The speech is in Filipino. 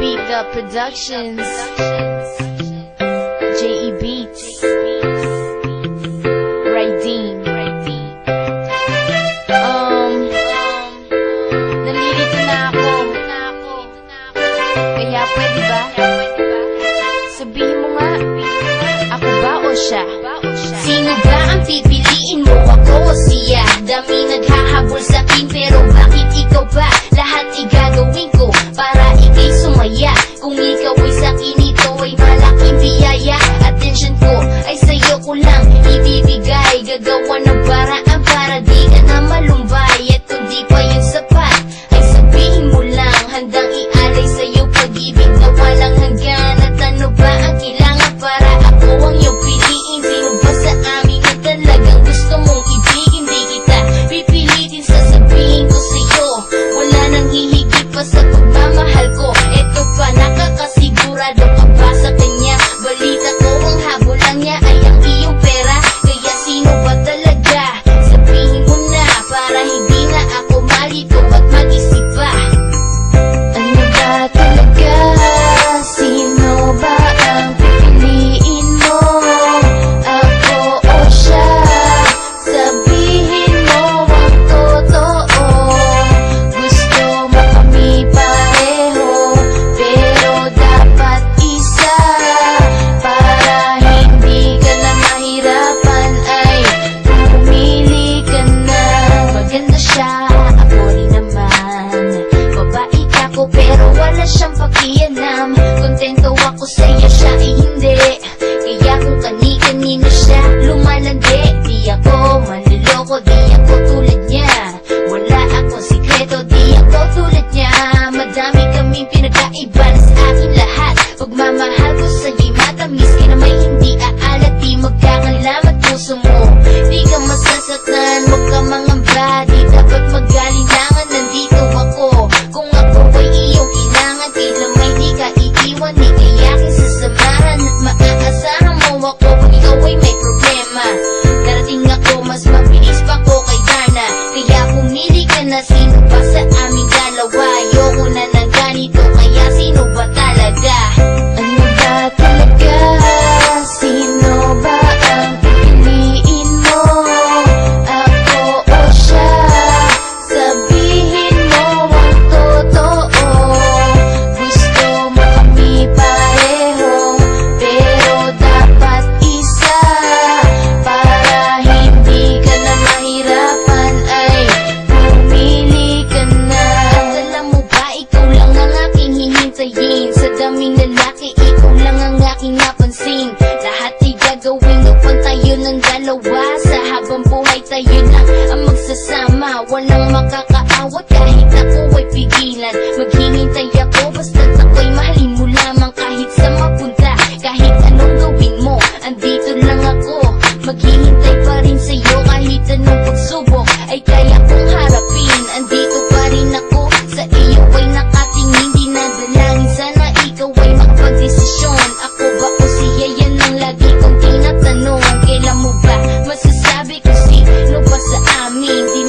Beat the Productions. J.E. Beats. Raydeen. Um, nalilito na ako. Kaya pwede ba? Sabihin mo nga, ako ba o siya? Sino ba ang pipiliin mo? Ako o siya? Dami naghahabol sa akin pero bakit ikaw pa? Lahat igagawin ko para ikay sumaya iyong kailangan Tila may di ka iiwan. Di kaya aking sasamahan At maaasahan mo ako. Kung ikaw ay may problema Darating ako mas mabilis Madaming lalaki, ikaw lang ang aking napansin. Lahat ay gagawin upang tayo ng dalawa. Sa habang buhay tayo lang ang magsasama. Walang makakaawat kahit ako ay pigilan. Maghihintay ako basta so I mean.